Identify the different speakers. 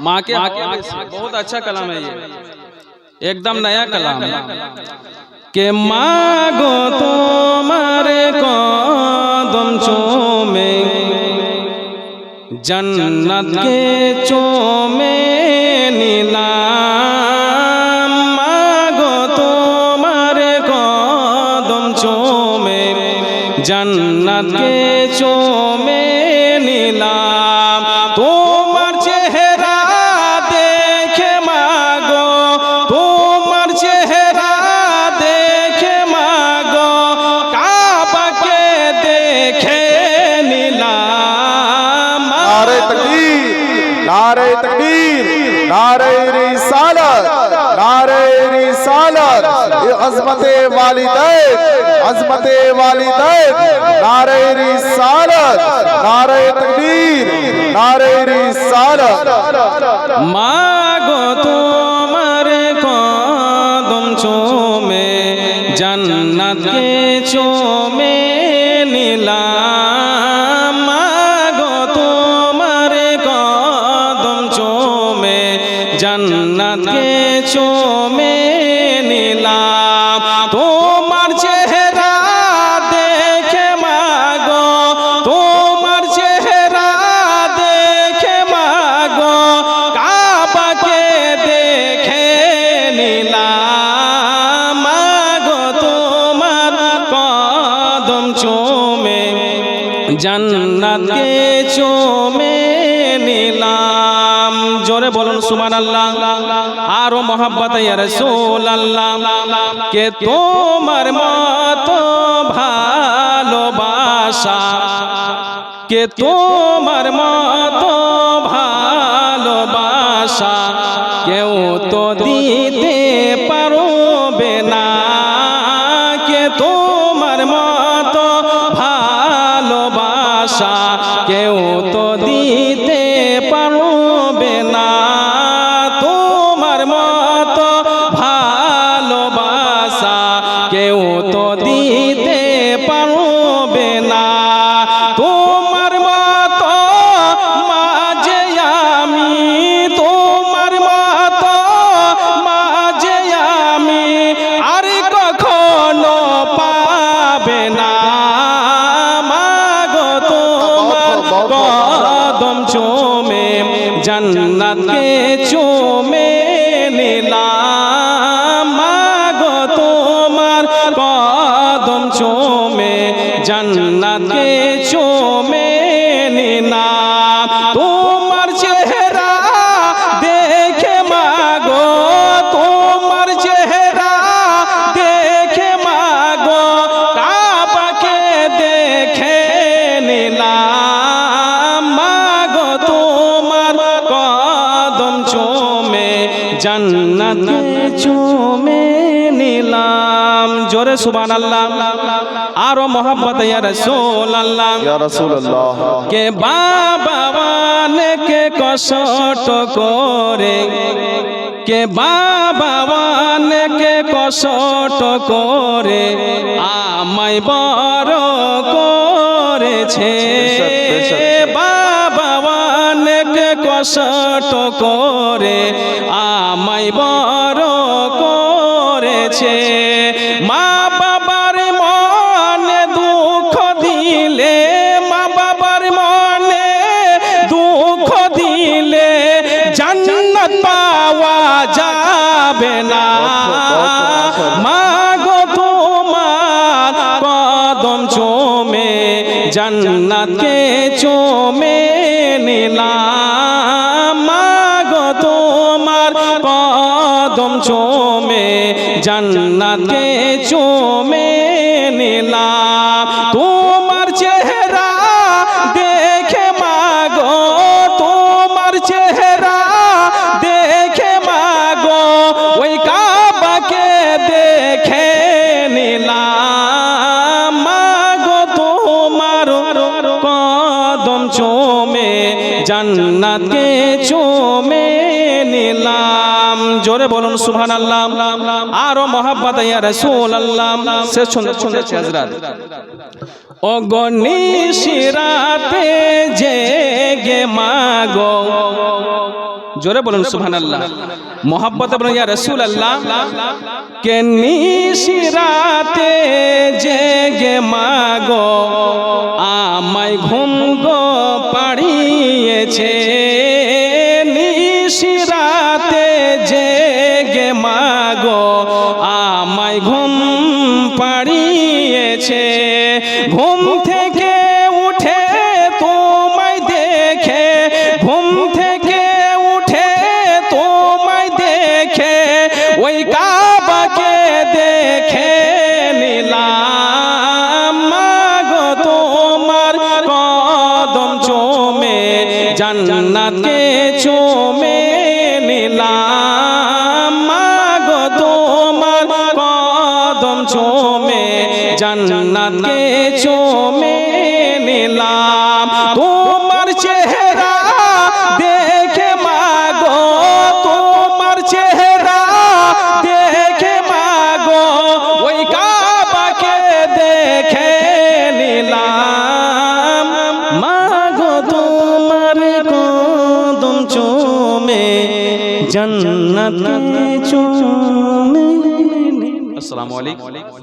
Speaker 1: माँ। के हवाले से। बहुत अच्छा कलाम है ये। एकदम नया कलाम। है के मागो तो मारे को दम चोमे जन्नत के चो में नीला। मागो तो मारे को दम चोमे जन्नत के
Speaker 2: चोमे। तकबीर नारे रिसालत नारे रिसालत अजमत वालिदैन अजमत वालिदैन नारे रिसालत नारे तकबीर नारे रिसालत
Speaker 1: মাগো জান্নাতকে চোমে নিলাম। জোরে বলুন সুমান আল্লাহ আরও মোহাব্বত ইয়া রাসূলুল্লাহ। কে তোমার মত ভালোবাসা, কে তোমার তো দিতে পারবে না। তোমার মতো মাঝে আমি তোমার মতো মাঝে আমি আর কখনো পাবে না। মাগো তোমার কদম চোমে জান্নাতকে চোমে করে সুবান আল্লাহ আরও মোহাম্মদ ইয়া
Speaker 2: আল্লাহ ইয়া
Speaker 1: কে বাবা কে কষ্ট করে? কে বাবা কে কষ্ট করে? আমায় বড় করেছে। বাবা কে কষ্ট করে? আমায় বড় করেছে। জান্নাতকে চোমে নিলাম। গো তোমার কদম চোমে জান্নাতকে নিলাম। জোরে বলুন সুবহান আল্লাহ আরও মহাব্বত ইয়া রাসূল আল্লাহ শেষ শুনতে শুনতে হযরত ও গনিশিরাতে জেগে মাগো। জোরে বলুন সুবহান আল্লাহ মোহাব্বত বলুন, ইয়া রাসূল আল্লাহ কে নিশিরাতে জেগে মাগো। পাড়িয়েছে ঘুম থেকে উঠে তোমায় দেখে, ঘুম থেকে উঠে তোমায় দেখে, ওই কাবাকে দেখে নিলাম। জান্নাত চুমে। আসসালামু আলাইকুম।